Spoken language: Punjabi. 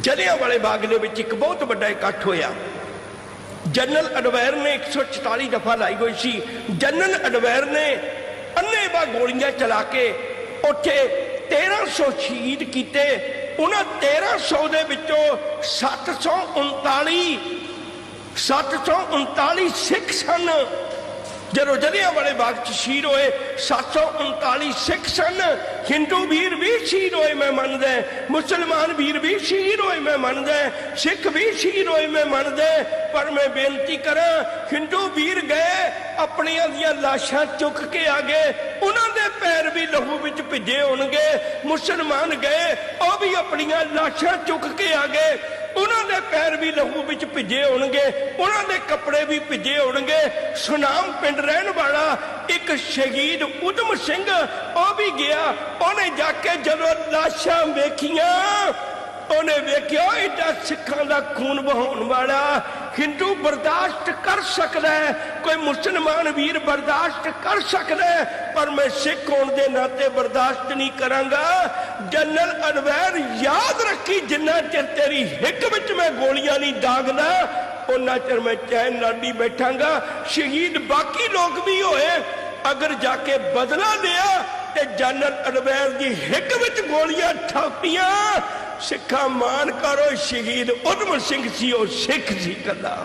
ਜਲਿਆਂ ਵਾਲੇ ਬਾਗ ਦੇ ਵਿੱਚ ਇੱਕ ਬਹੁਤ ਵੱਡਾ ਇਕੱਠ ਹੋਇਆ। ਜਨਰਲ ਅਡਵੈਰ ਨੇ 144 ਦਫਾ ਲਾਈ ਹੋਈ ਸੀ। ਜਨਰਲ ਅਡਵੈਰ ਨੇ ਅੰਨੇਵਾ ਗੋਲੀਆਂ ਚਲਾ ਕੇ ਉੱਥੇ 1300 ਸ਼ਹੀਦ ਕੀਤੇ। ਉਹਨਾਂ 1300 ਦੇ ਵਿੱਚੋਂ 739 739 ਸਿੱਖ ਸਨ। ਜਦੋਂ ਜਲਿਆਂ ਵਾਲੇ ਬਾਗ ਚ ਸ਼ਹੀਦ ਹੋਏ 739 ਸਿੱਖ ਸਨ। ਹਿੰਦੂ ਵੀਰ ਵੀ ਸ਼ਹੀਦ ਹੋਏ, ਮੈਂ ਮੰਨਦਾ ਮੁਸਲਮਾਨ ਵੀਰ ਵੀ ਸ਼ਹੀਦ ਹੋਏ, ਮੈਂ ਮੰਨਦਾ ਸਿੱਖ ਵੀ ਸ਼ਹੀਦ ਹੋਏ, ਮੈਂ ਮੰਨਦਾ ਪਰ ਮੈਂ ਬੇਨਤੀ ਕਰਾਂ, ਹਿੰਦੂ ਵੀਰ ਗਏ, ਆਪਣੀਆਂ ਦੀਆਂ ਲਾਸ਼ਾਂ ਚੁੱਕ ਕੇ ਆ ਗਏ। ਉਹਨਾਂ ਦੇ ਪੈਰ ਵੀ ਲਹੂ ਵਿੱਚ ਭਿੱਜੇ ਹੋਣਗੇ। ਮੁਸਲਮਾਨ ਗਏ, ਉਹ ਵੀ ਆਪਣੀਆਂ ਲਾਸ਼ਾਂ ਚੁੱਕ ਕੇ ਆ ਗਏ। ਉਹਨਾਂ ਪੈਰ ਵੀ ਲਹੂ ਵਿੱਚ ਭਿੱਜੇ ਹੋਣਗੇ, ਉਹਨਾਂ ਦੇ ਕੱਪੜੇ ਵੀ ਭਿੱਜੇ ਹੋਣਗੇ। ਸੁਨਾਮ ਪਿੰਡ ਰਹਿਣ ਵਾਲਾ ਇੱਕ ਸ਼ਹੀਦ ਉਦਮ ਸਿੰਘ, ਉਹ ਵੀ ਗਿਆ। ਉਹਨੇ ਜਾ ਕੇ ਜਦੋਂ ਲਾਸ਼ਾਂ ਵੇਖੀਆਂ, ਉਹਨੇ ਵੇਖਿਆ ਇਹਦਾ ਸਿੱਖਾਂ ਦਾ ਖੂਨ ਵਹਾਉਣ ਵਾਲਾ। ਹਿੰਦੂ ਬਰਦਾਸ਼ਤ ਕਰ ਸਕਦਾ ਹੈ, ਕੋਈ ਮੁਸਲਮਾਨ ਵੀਰ ਬਰਦਾਸ਼ਤ ਕਰ ਸਕਦਾ ਹੈ, ਪਰ ਮੈਂ ਸਿੱਖ ਹੋਣ ਦੇ ਨਾਤੇ ਬਰਦਾਸ਼ਤ ਨਹੀਂ ਕਰਾਂਗਾ। ਜਨਰਲ ਅਨਵੈਰ ਯਾਦ ਰੱਖੀ ਜਿੰਨਾ ਚਿਰ ਤੇਰੀ ਹਿੱਕ ਵਿੱਚ ਮੈਂ ਗੋਲੀਆਂ ਨਹੀਂ ਦਾਗਦਾ ਉਹਨਾਂ ਚਿਰ ਮੈਂ ਚੈਨ ਨਾਲ ਨਹੀਂ ਬੈਠਾਂਗਾ। ਸ਼ਹੀਦ ਬਾਕੀ ਲੋਕ ਵੀ ਹੋਏ, ਅਗਰ ਜਾ ਕੇ ਬਦਲਾ ਲਿਆ ਤੇ ਜਨਰਲ ਅਨਵੈਰ ਦੀ ਹਿੱਕ ਵਿੱਚ ਗੋਲੀਆਂ ਠਾਪੀਆਂ, ਸਿੱਖਾਂ ਮਾਨ ਕਰੋ, ਸ਼ਹੀਦ ਉਦਮ ਸਿੰਘ ਸੀ, ਉਹ ਸਿੱਖ ਸੀ ਕੱਲਾ।